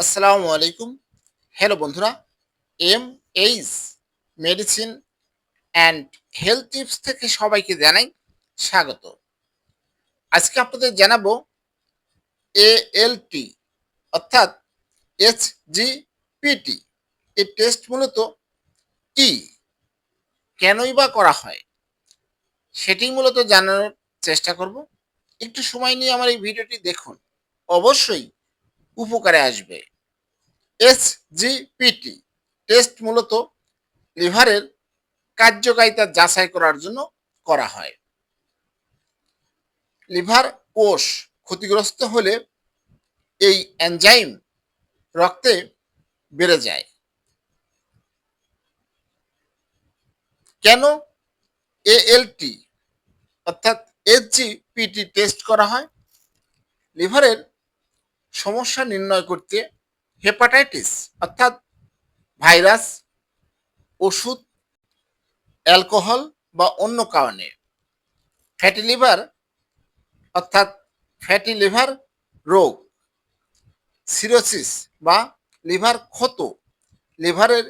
আসসালামু আলাইকুম। হ্যালো বন্ধুরা M H medicine and health tips থেকে সবাইকে জানাই স্বাগত। আজকে আপনাদের জানাব এএলটি অর্থাৎ পিটি এই টেস্ট মূলত কি? কেনই বা করা হয়? সেটি মূলত জানানোর চেষ্টা করব। একটু সময় নিয়ে আমার এই ভিডিওটি দেখুন। অবশ্যই উপকারে আসবে। এসজিপিটি টেস্ট মূলত লিভারের কার্যকারিতা যাচাই করার জন্য করা হয়। লিভার কোষ ক্ষতিগ্রস্ত হলে এই এনজাইম রক্তে বেড়ে যায়। কেন? এএলটি অর্থাৎ এসজিপিটি টেস্ট করা হয়। লিভারের সমস্যা নির্ণয় করতে হেপাটাইটিস, অর্থাৎ ভাইরাস, ওষুধ, অ্যালকোহল বা অন্য কারণে। ফ্যাটি লিভার, অর্থাৎ ফ্যাটি লিভার রোগ, সিরোসিস বা লিভার ক্ষত, লিভারের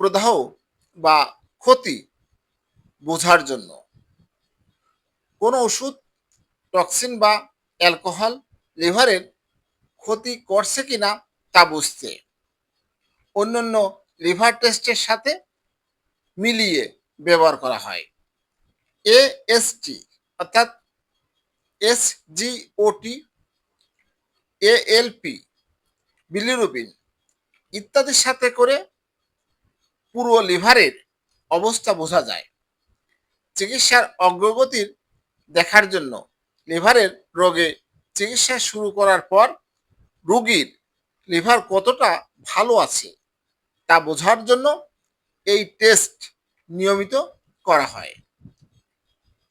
প্রদাহ বা ক্ষতি বোঝার জন্য। কোনো ওষুধ, টক্সিন বা অ্যালকোহল লিভারের ক্ষতি করছে কিনা তা বুঝতে। অন্যান্য লিভার টেস্টের সাথে মিলিয়ে ব্যবহার করা হয়। এএসটি অর্থাৎ এসজিওটি এএলপি বিলিরুবিন ইত্যাদির সাথে করে পুরো লিভারের অবস্থা বোঝা যায়। চিকিৎসার অগ্রগতির দেখার জন্য লিভারের রোগে চিকিৎসা শুরু করার পর রোগীর লিভার কতটা ভালো আছে তা বোঝার জন্য এই টেস্ট নিয়মিত করা হয়।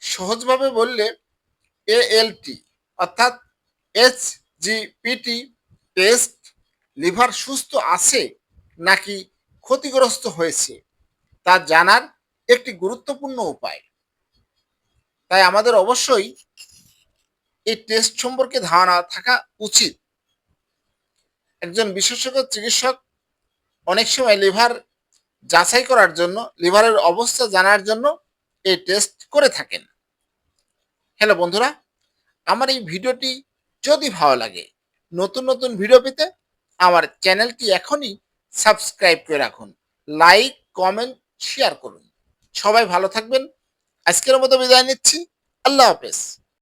সহজভাবে বললে এএলটি অর্থাৎ এইচ জিপিটি টেস্ট লিভার সুস্থ আছে নাকি ক্ষতিগ্রস্ত হয়েছে তা জানার একটি গুরুত্বপূর্ণ উপায়। তাই আমাদের অবশ্যই এই টেস্ট সম্পর্কে ধারণা থাকা উচিত। একজন বিশেষজ্ঞ চিকিৎসক অনেক সময় লিভার যাচাই করার জন্য, লিভারের অবস্থা জানার জন্য এই টেস্ট করে থাকেন। হ্যালো বন্ধুরা, আমার এই ভিডিওটি যদি ভালো লাগে, নতুন নতুন ভিডিও পেতে আমার চ্যানেলটি এখনই সাবস্ক্রাইব করে রাখুন। লাইক কমেন্ট শেয়ার করুন। সবাই ভালো থাকবেন। আজকের মতো বিদায় নিচ্ছি। আল্লাহ হাফেজ।